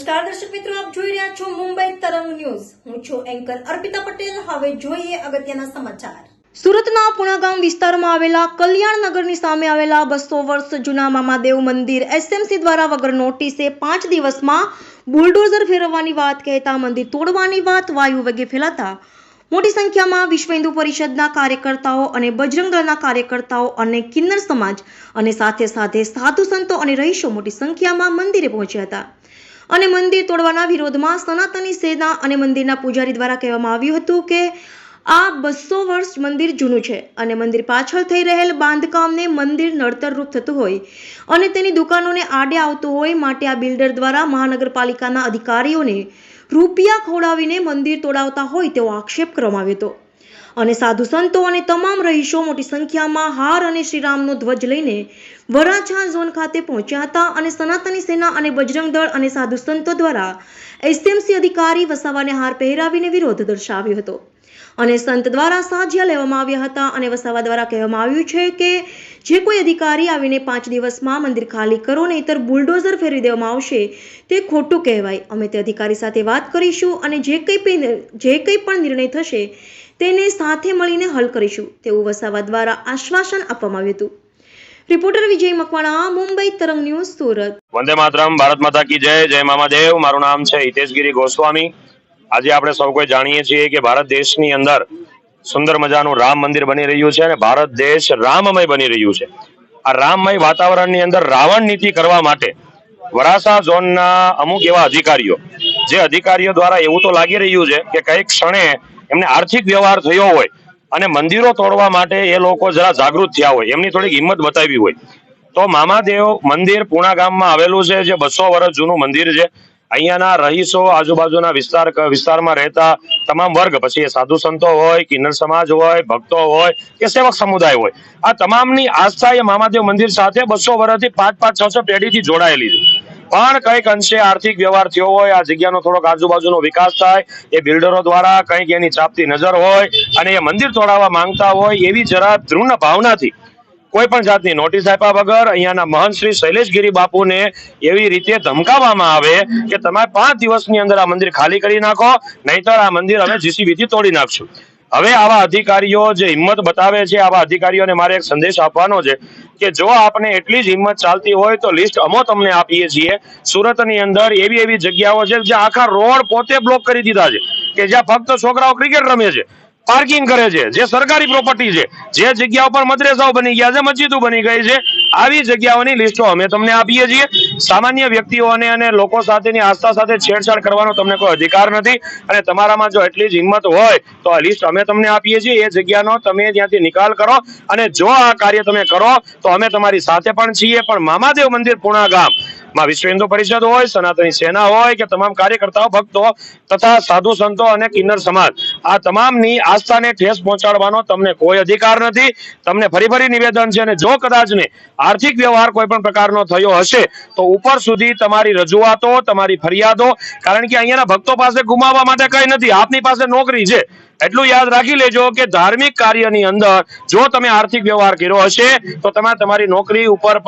નમસ્કાર દર્શક મિત્રો, આપ જોઈ રહ્યા છો મુંબઈ તરંગ ન્યૂઝ. હું છું એન્કર અર્પિતા પટેલ. હવે જોઈએ અગત્યના સમાચાર. સુરતના પુણાગામ વિસ્તારમાં આવેલા કલ્યાણનગરની સામે આવેલા બસો વર્ષ જૂના મામાદેવ મંદિર એસએમસી દ્વારા વગર નોટિસે પાંચ દિવસમાં બુલડોઝર ફેરવવાની વાત કહેતા મંદિર તોડવાની વાત વાયુ વેગે ફેલાતા મોટી સંખ્યામાં વિશ્વ હિન્દુ પરિષદના કાર્યકર્તાઓ અને બજરંગ દળના કાર્યકર્તાઓ અને કિન્નર સમાજ અને સાથે સાથે સાધુ સંતો અને રહીશો મોટી સંખ્યામાં મંદિરે પહોંચ્યા હતા. અને મંદિર તોડવાના વિરોધમાં સનાતની સેના અને મંદિરના પૂજારી દ્વારા કહેવામાં આવ્યું હતું કે આ બસો વર્ષ મંદિર જૂનું છે અને મંદિર પાછળ થઈ રહેલ બાંધકામને મંદિર નડતરરૂપ થતું હોય અને તેની દુકાનોને આડે આવતું હોય માટે આ બિલ્ડર દ્વારા મહાનગરપાલિકાના અધિકારીઓને રૂપિયા ખોડાવીને મંદિર તોડાવતા હોય તેવો આક્ષેપ કરવામાં આવ્યો હતો. અને સાધુ સંતો અને તમામ રહીશો મોટી સંખ્યામાં હાર અને શ્રીરામનો ધ્વજ લઈને વરાછા ઝોન ખાતે પહોંચ્યા હતા અને સનાતની સેના અને બજરંગ દળ અને સાધુ સંતો દ્વારા એસએમસી અધિકારી વસાવાને હાર પહેરાવીને વિરોધ દર્શાવ્યો હતો. અને સંત દ્વારા સાજ્યા લેવામાં આવ્યા હતા અને વસાવા દ્વારા કહેવામાં આવ્યું છે કે જે કોઈ અધિકારી આવીને પાંચ દિવસમાં મંદિર ખાલી કરો નહીતર બુલડોઝર ફેરવી દેવામાં આવશે, તે ખોટું કહેવાય. અમે તે અધિકારી સાથે વાત કરીશું અને જે કંઈ જે કંઈ પણ નિર્ણય થશે, તેને સાથે મળીને હલ કરીશું, તેવું વસાવા દ્વારા આશ્વાસન આપવામાં આવ્યું હતું. રિપોર્ટર વિજય મકવાણા, મુંબઈ તરંગ ન્યૂઝ સુરત. વંદે માતરમ, ભારત માતા કી જય જય મામાદેવ મારું નામ છે હિતેશગીરી ગોસ્વામી. આજે આપણે સૌ કોઈ જાણીએ છીએ કે ભારત દેશની અંદર સુંદર મજાનું રામ મંદિર બની રહ્યું છે અને ભારત દેશ રામમય બની રહ્યું છે. આ રામમય વાતાવરણની અંદર રાવણ નીતિ કરવા માટે વરાસા ઝોનના અમુક એવા અધિકારીઓ, જે અધિકારીઓ દ્વારા એવું તો લાગી રહ્યું છે કે કઈ ક્ષણે એમને આર્થિક વ્યવહાર થયો હોય અને મંદિરો તોડવા માટે એ લોકો જરા જાગૃત થયા હોય, એમની થોડીક હિંમત બતાવી હોય. તો મામાદેવ મંદિર પુણા ગામમાં આવેલું છે, જે બસો વર્ષ જૂનું મંદિર છે. અહીંયાના રહીશો આજુબાજુના વિસ્તાર વિસ્તારમાં રહેતા તમામ વર્ગ, પછી એ સાધુ સંતો હોય કિન્નર સમાજ હોય, ભક્તો હોય કે સેવક સમુદાય હોય, આ તમામની આસ્થા એ મામાદેવ મંદિર સાથે બસો વર્ષથી પાંચ પાંચ, છ છ પેઢીથી જોડાયેલી છે. પણ કંઈક અંશે આર્થિક વ્યવહાર થયો હોય, આ જગ્યાનો થોડોક આજુબાજુનો વિકાસ થાય, એ બિલ્ડરો દ્વારા કંઈક એની ચાપતી નજર હોય અને એ મંદિર તોડાવવા માંગતા હોય, એવી જરા દૃઢ ભાવનાથી કોઈ પણ જાતની નોટિસ આપ્યા વગર અહીંયાના મહંત શ્રી શૈલેષગીરી બાપુને એવી રીતે ધમકાવવામાં આવે કે તમે પાંચ દિવસની અંદર આ મંદિર ખાલી કરી નાખો, નહીતર આ મંદિર અમે જીસીબીથી તોડી નાખશું. હવે આવા અધિકારીઓ જે હિંમત બતાવે છે, આવા અધિકારીઓને મારે એક સંદેશ આપવાનો છે કે જો આપને એટલી જ હિંમત ચાલતી હોય તો લિસ્ટ અમો તમને આપીએ છીએ. સુરતની અંદર એવી એવી જગ્યાઓ છે જ્યાં આખા રોડ પોતે બ્લોક કરી દીધા છે, કે જ્યાં ફક્ત છોકરાઓ ક્રિકેટ રમે છે. પાર્કિંગ કરે છે, જે સરકારી પ્રોપર્ટી છે, જે જગ્યા ઉપર મદ્રેસાઓ બની ગયા છે, મસ્જિદો બની ગઈ છે, આવી જગ્યાઓની લિસ્ટો અમે તમને આપીએ છીએ. સામાન્ય વ્યક્તિઓને અને લોકો સાથેની આસ્થા સાથે છેડછાડ કરવાનો તમને કોઈ અધિકાર નથી. અને તમારામાં જો એટલી જ હિંમત હોય, તો આ લિસ્ટ અમે તમને આપીએ છીએ. એ જગ્યાનો તમે ત્યાંથી નિકાલ કરો અને જો આ કાર્ય તમે કરો, તો અમે તમારી સાથે પણ છીએ. પણ મામાદેવ મંદિર પુણા ગામ માં વિશ્વ પરિષદ હોય, સનાતની સેના હોય કે તમામ કાર્યકર્તાઓ, ભક્તો તથા સાધુ સંતો અને કિન્નર સમાજ, આ તમામની આસ્થાને ઠેસ પહોંચાડવાનો તમને કોઈ અધિકાર નથી. તમને ફરી ફરી નિવેદન છે અને જો કદાચ ને આર્થિક વ્યવહાર કોઈ પણ પ્રકારનો થયો હશે, તો ઉપર સુધી તમારી રજૂઆતો, તમારી ફરિયાદો, કારણ કે અહીંયાના ભક્તો પાસે ગુમાવવા માટે કઈ નથી. આપની પાસે નોકરી છે. એટલું યાદ રાખી લેજો કે ધાર્મિક કાર્યની અંદર જો તમે આર્થિક વ્યવહાર કર્યો હશે, તો તમે તમારી નોકરી ઉપર